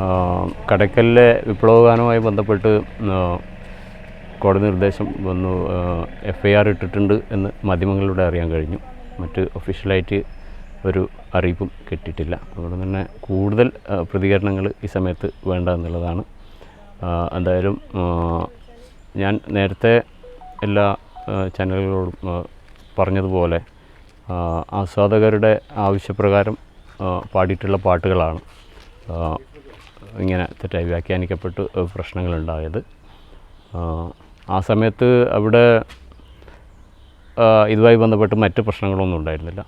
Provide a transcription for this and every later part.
ആ, കടയ്ക്കലിലെ വിപ്ലവഗാനവുമായി ബന്ധപ്പെട്ട് കോടതി നിർദ്ദേശം വന്നു എഫ് ഐ ആർ ഇട്ടിട്ടുണ്ട് എന്ന് മാധ്യമങ്ങളിലൂടെ അറിയാൻ കഴിഞ്ഞു. മറ്റ് ഒഫീഷ്യലായിട്ട് ഒരു അറിയിപ്പും കിട്ടിയിട്ടില്ല. അതുകൊണ്ട് തന്നെ കൂടുതൽ പ്രതികരണങ്ങൾ ഈ സമയത്ത് വേണ്ട എന്നുള്ളതാണ്. എന്തായാലും ഞാൻ നേരത്തെ എല്ലാ ചാനലുകളോടും പറഞ്ഞതുപോലെ ആസ്വാദകരുടെ ആവശ്യപ്രകാരം പാടിയിട്ടുള്ള പാട്ടുകളാണ് ഇങ്ങനെ തെറ്റായി വ്യാഖ്യാനിക്കപ്പെട്ട് പ്രശ്നങ്ങളുണ്ടായത്. ആ, സമയത്ത് അവിടെ ഇതുമായി ബന്ധപ്പെട്ട് മറ്റ് പ്രശ്നങ്ങളൊന്നും ഉണ്ടായിരുന്നില്ല.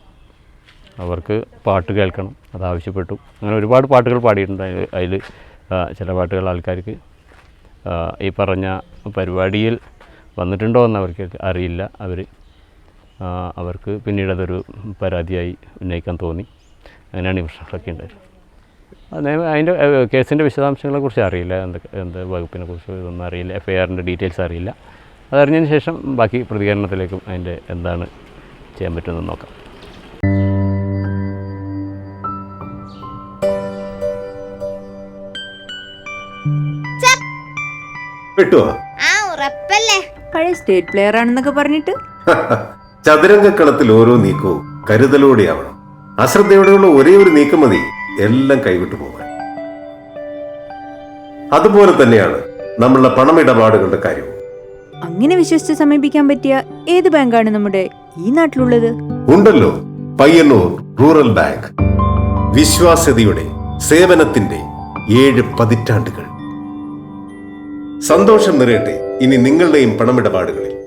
അവർക്ക് പാട്ട് കേൾക്കണം അതാവശ്യപ്പെട്ടു അങ്ങനെ ഒരുപാട് പാട്ടുകൾ പാടിയിട്ടുണ്ട് അതിൽ ചില പാട്ടുകൾ ആൾക്കാർക്ക് ഈ പറഞ്ഞ പരിപാടിയിൽ വന്നിട്ടുണ്ടോ എന്ന് അവർക്ക് അറിയില്ല അവർ അവർക്ക് പിന്നീട് അതൊരു പരാതിയായി ഉന്നയിക്കാൻ തോന്നി. അങ്ങനെയാണ് ഈ പ്രശ്നങ്ങളൊക്കെ ഉണ്ടായത്. അതേ അതിന്റെ കേസിന്റെ വിശദാംശങ്ങളെക്കുറിച്ച് അറിയില്ല. എന്ത് എന്ത് വകുപ്പിനെ കുറിച്ച് ഇതൊന്നും അറിയില്ല. എഫ് ഐ ആറിന്റെ ഡീറ്റെയിൽസ് അറിയില്ല. അതറിഞ്ഞതിന് ശേഷം ബാക്കി പ്രതികരണത്തിലേക്കും അതിന്റെ എന്താണ് ചെയ്യാൻ പറ്റുന്നത് നോക്കാം. പഴയ സ്റ്റേറ്റ് പ്ലെയർ ആണെന്നൊക്കെ പറഞ്ഞിട്ട്. ചതുരംഗക്കളത്തിൽ ഓരോ നീക്കവും കരുതലോടെയാവണം. അശ്രദ്ധയോടെയുള്ള ഒരേ ഒരു നീക്കം മതി. എല്ലാം കൈവിട്ടു പോകാൻ. അതുപോലെ തന്നെയാണ് നമ്മളുടെ പണമിടപാടുകളുടെ കാര്യവും. അങ്ങനെ വിശ്വസിച്ച് സമീപിക്കാൻ പറ്റിയ ഏത് ബാങ്കാണ് നമ്മുടെ ഈ നാട്ടിലുള്ളത്? ഉണ്ടല്ലോ പയ്യന്നൂർ റൂറൽ ബാങ്ക്. വിശ്വാസ്യതയുടെ സേവനത്തിന്റെ ഏഴ് പതിറ്റാണ്ടുകൾ. സന്തോഷം നിറയട്ടെ ഇനി നിങ്ങളുടെയും പണമിടപാടുകളിൽ.